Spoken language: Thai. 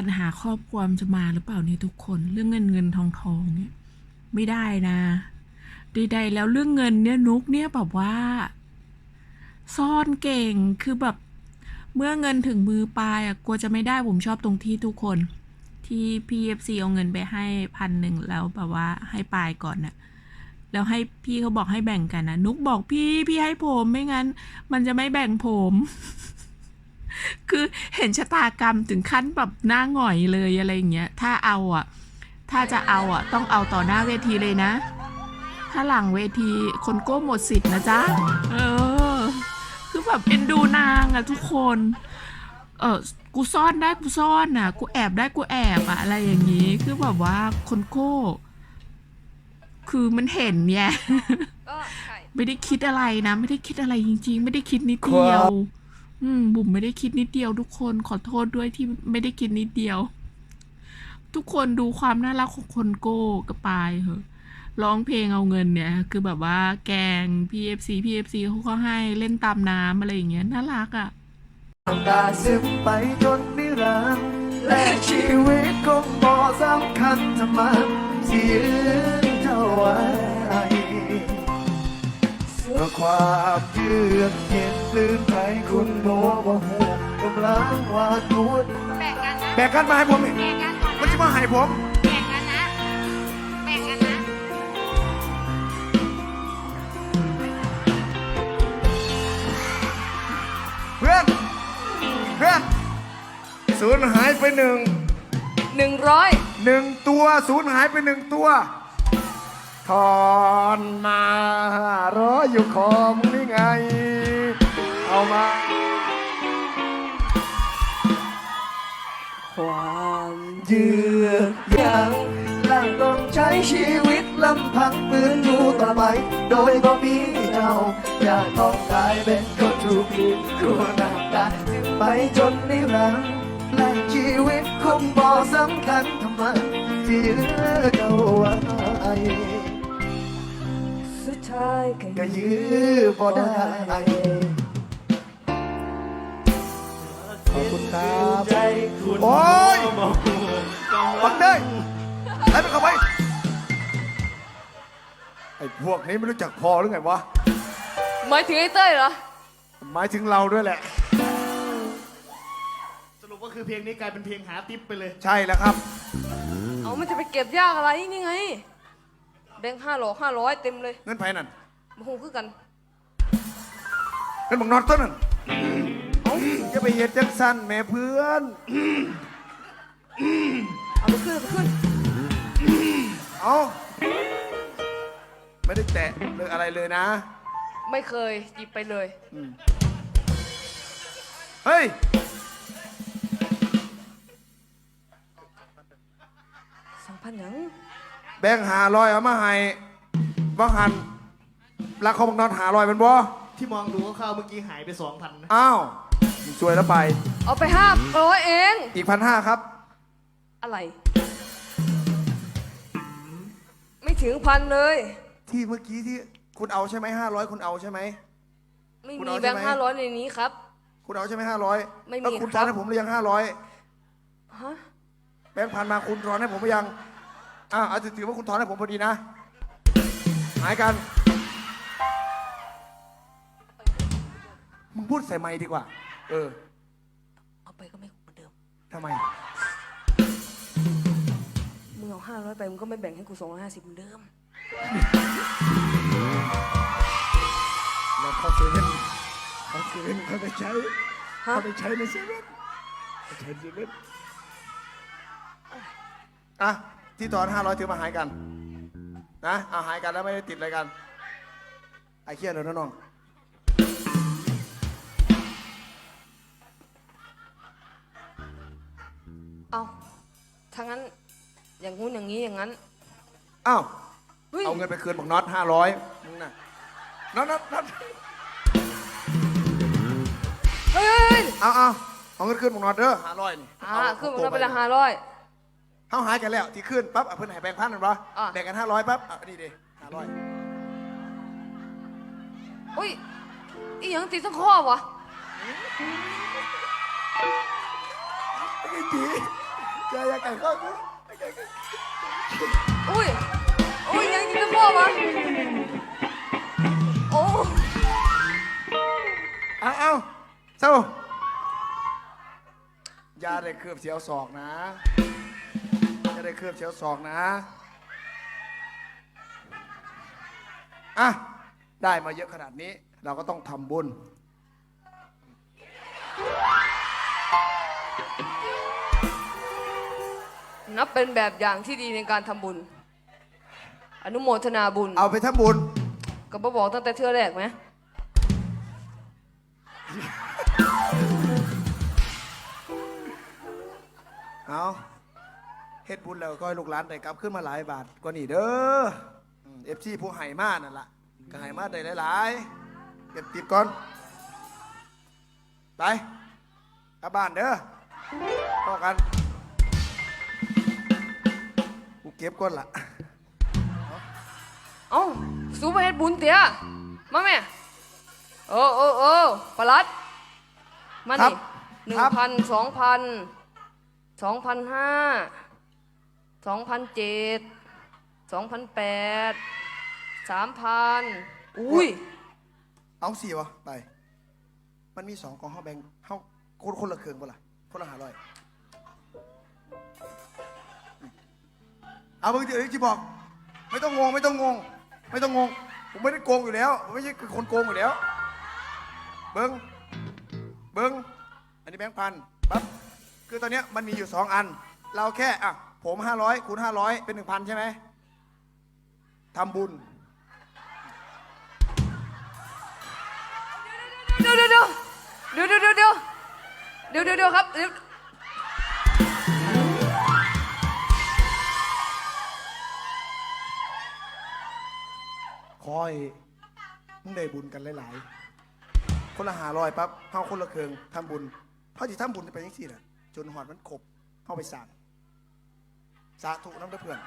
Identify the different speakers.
Speaker 1: ปัญหาครอบครัวจะมาหรือเปล่าเนี่ยทุกคนเรื่องเงินเงินทองทองเนี่ยไม่ได้นะใดๆแล้วเรื่องเงินเนี่ยนุกเนี่ยแบบว่า ซ่อนเก่งคือแบบ เมื่อเงินถึงมือปลายอะกลัวจะไม่ได้ผมชอบตรงที่ทุกคน ที่พี่เอฟซีเอาเงินไปให้พันหนึ่งแล้วแบบว่าให้ปลายก่อนน่ะแล้วให้พี่เขาบอกให้แบ่งกันนะนุกบอกพี่พี่ให้ผมไม่งั้น มันจะไม่แบ่งผม คือเห็นชะตากรรมถึงขั้นแบบหน้าหงอยเลยอะไรอย่างเงี้ย ถ้าเอาอะ ถ้าจะเอาอะ ต้องเอาต่อหน้าเวทีเลยนะ ถ้าหลังเวทีคนโก้หมดสิทธิ์นะจ๊ะ เออ คือแบบเอ็นดูนางอะทุกคน เออกูซ่อนได้กูซ่อนน่ะ กูแอบได้กูแอบอะอะไรอย่างนี้ คือแบบว่าคนโก้ คือมันเห็นเนี่ย
Speaker 2: ก็ไข่
Speaker 1: ไม่ได้คิดอะไรนะ ไม่ได้คิดอะไรจริง ๆ ไม่ได้คิดนิดเดียว อืม บุ๋มไม่ได้คิดนิดเดียวทุกคนขอโทษด้วยที่ไม่ได้คิดนิดเดียว ทุกคนดูความน่ารักของคนโก้กับปายเหอะร้องเพลงเอาเงินเนี่ย คือแบบว่าแกง PFC PFC เขาก็ให้เล่นตามน้ำอะไรอย่างเงี้ยน่ารักอะ
Speaker 3: ตาซึมไปจนนิรันดร์และชีวิตคงบ่สำคัญทำไมที่ยืนเท่าไว้ เพื่อความเยือกเย็นลื่นไปคุณโน้บ่หูกำลังวาดนุด
Speaker 2: แบ่งกันนะ
Speaker 3: แบกกันมาให้ผมนี่
Speaker 2: แบ่งกันก่อน
Speaker 3: มัน
Speaker 2: นะ
Speaker 3: จะมาให้ผม
Speaker 2: แบ่งกันนะแบ่งกันนะ
Speaker 3: เพื่อน เพื่อนศูนย์หายไปหนึ่ง
Speaker 2: หนึ่งร้อย
Speaker 3: หนึ่งตัวศูนย์หายไปหนึ่งตัวถ อนมารออยู่คอมงนี่ไง เอามา
Speaker 2: ความ
Speaker 3: เยือกยังและต้องใช้ชีวิตลำพังปืนอยู่ต่อไป โดยบ่มีเจ้า อยากต้องกลายเป็นคนถูกผิดกลัวหน้าตาถึงไปจนนิรันดร์และชีวิตคงบ่สำคัญทำไมที่เหลือเจ้าไว้
Speaker 2: สุดท้าย ก็
Speaker 3: ก็ยื้อบ่ได้ ขอบคุณครับโอ้ยปักเด้ยไล่มันเข้าไป ไอ้พวกนี้ไม่รู้จักพอหรือไงวะ
Speaker 2: หมายถึงไอ้เต้ยเหรอ
Speaker 3: หมายถึงเราด้วยแหละ
Speaker 4: สรุปก็คือเพลงนี้กลายเป็นเพลงหาติ๊บไปเลย
Speaker 3: ใช่แล้วครับ
Speaker 2: เอามันจะไปเก็บยากอะไรนี่ไง แบงค์ห้าร้อยห้าร้อยเต็มเลย
Speaker 3: เงินไผ่นั่น
Speaker 2: มาหูคือกัน
Speaker 3: เงินบักนอตต้นนั่นจะไปเฮ็ดจังสั้นแม่เพื่อน
Speaker 2: เอาไปขึ้นเอาไปขึ้น
Speaker 3: เอาไม่ได้แตะเลยอะไรเลยนะ
Speaker 2: ไม่เคยหยิบไปเลย
Speaker 3: เฮ้ย
Speaker 2: สองพันหยัง
Speaker 3: แบงค์หาลอยเอามาให้ว่าหันรักเขาบักนอตหาลอยเป็นบ่
Speaker 4: ที่มองดูคร่าวๆเมื่อกี้หายไปสองพันนะ
Speaker 3: อ้าวมึงช่วยแล้วไป
Speaker 2: เอาไปห้าร้อยเอง
Speaker 3: อีกพันห้าครับ
Speaker 2: อะไร ไม่ถึงพันเลย
Speaker 3: ที่เมื่อกี้ที่คุณเอาใช่ไหมห้าร้อยคุณเอาใช่ไหม
Speaker 2: ไม่
Speaker 3: คุณ
Speaker 2: มี
Speaker 3: เอา
Speaker 2: แบ
Speaker 3: ใช่
Speaker 2: ง
Speaker 3: ไหม
Speaker 2: ค์ห้าร้อยในนี้ครับ
Speaker 3: คุณเอาใช่ไหมห้าร้อย
Speaker 2: ไม่มี
Speaker 3: แล้วคุณ
Speaker 2: ค
Speaker 3: ท
Speaker 2: รั
Speaker 3: อบนให้ผมหรือยังห้าร้อย
Speaker 2: ฮะ
Speaker 3: แบงค์พันมาคุณทอนให้ผมหรือยัง อ่าเอาถือว่าคุณทอนให้ผมพอดีนะ หายกัน มึงพูดใส่ไมค์ดีกว่า เออ
Speaker 2: เอาไปก็ไม่เหมือนเดิม
Speaker 3: ทำไม
Speaker 2: มึงเอาห้าร้อยไปมึงก็ไม่แบ่งให้กูสองร้อยห้าสิบเหมือนเดิม
Speaker 3: เราเข้าเซเว่นเข้าเซเว่นเขาไปใช้
Speaker 2: ฮะ
Speaker 3: เขาไปใช้ในเซเว่นไปใช้เซเว่นอะ ที่ตอนห้าร้อยถือมาหายกัน นะเอาหายกันแล้วไม่ได้ติดอะไรกันไอ้เคียนเดี๋ยวน้อง
Speaker 2: เอาถ้างั้นอย่างงู้นอย่างนี้อย่างนั้น
Speaker 3: อ้าว
Speaker 2: เฮ้ย
Speaker 3: เอาเงินไปคืนบอกน็อตห้าร้อยมึงน่ะน็อตน็อตน็อต
Speaker 2: เฮ้ยเฮ้ยเฮ้ย
Speaker 3: เอาเอาเอาเงินคืนบอกน็อตเด้อห้าร้อยนี่
Speaker 2: อ่าขึ้นมาแล้วไปละห้าร้อย
Speaker 3: เขาหายกันแล้วที่ขึ้นปั๊บเอาเพิ่นใหายแบงค์พันนั่นปะ
Speaker 2: อะ
Speaker 3: แบ่งกันห้าร้อยปั๊บอะนี่ดิห้าร้อย
Speaker 2: อุ้ยอีหยังติดทั้งข้อวะ
Speaker 3: ไอ้จีอย่าอย่าไก่ข้อกู
Speaker 2: อุ้ยอุ้ยยังกินตะโพกวะโอ้
Speaker 3: เอาเอาเศร้าอย่าได้เคลือบเสียวศอกนะ อย่าได้เคลือบเสียวศอกนะ อะ ได้มาเยอะขนาดนี้ เราก็ต้องทำบุญ
Speaker 2: นับเป็นแบบอย่างที่ดีในการทำบุญ อนุโมทนาบุญ
Speaker 3: เอาไปทำบุญ
Speaker 2: ก็บบอกตั้งแต่เทื่อแรกไหม
Speaker 3: เอา เฮ็ดบุญแล้วก็ให้ลูกหลานได้กลับขึ้นมาหลายบาทกว่านี่เด้อเอฟซีผู้ให้มานั่นล่ะก็ให้มาได้หลายๆเก็บติบก่อน ไปกลับบ้านเด้อพอกันกูเก็บก่อนล่ะ
Speaker 2: เอ้าสูบไปเฮ็ดบุญเตี๋ยมาแม่เออเออเออประหลัดมา
Speaker 3: ครั
Speaker 2: นี่
Speaker 3: บ
Speaker 2: หนึ่
Speaker 3: ค
Speaker 2: ง
Speaker 3: รับ
Speaker 2: พันสองพันสองพันห้า สองพันเจ็ดสองพันแปดสามพันอุ้ย
Speaker 3: เอาสี่วะไป มันมีสองกองห้าแบงค์เข้าคนคนละเครื่องป่ะล่ะคนละหาร้อยเอาเพิ่งเดี๋ยวที่บอก ไม่ต้องงงไม่ต้องงง ไม่ต้องงง ผมไม่ได้โกงอยู่แล้วผมไม่ใช่คนโกงอยู่แล้ว เบิ้งเบิ้งอันนี้แบงค์พันปั๊บคือตอนเนี้ยมันมีอยู่สองอัน เราแค่อะ ผมห้าร้อยคูณห้าร้อยเป็นหนึ่งพันใช่ไหมทำบุญ
Speaker 2: เดี๋ยวเดี๋ยวเดี๋ยวเดี๋ยวเดี๋ยวเดี๋ยวเดี๋ยวเดี๋ยวเดี๋ยวเดี๋ยวครับเดี๋ยว
Speaker 3: คอยมึงได้บุญกันหลายๆ คนละหาลอยปั๊บเข้าคนละเคืองทำบุญเพราะที่ทำบุญจะเป็นยังสี่แหละจนหอดมันขบเข้าไปสั่ง สาธุน้ำเด้อเพื่อน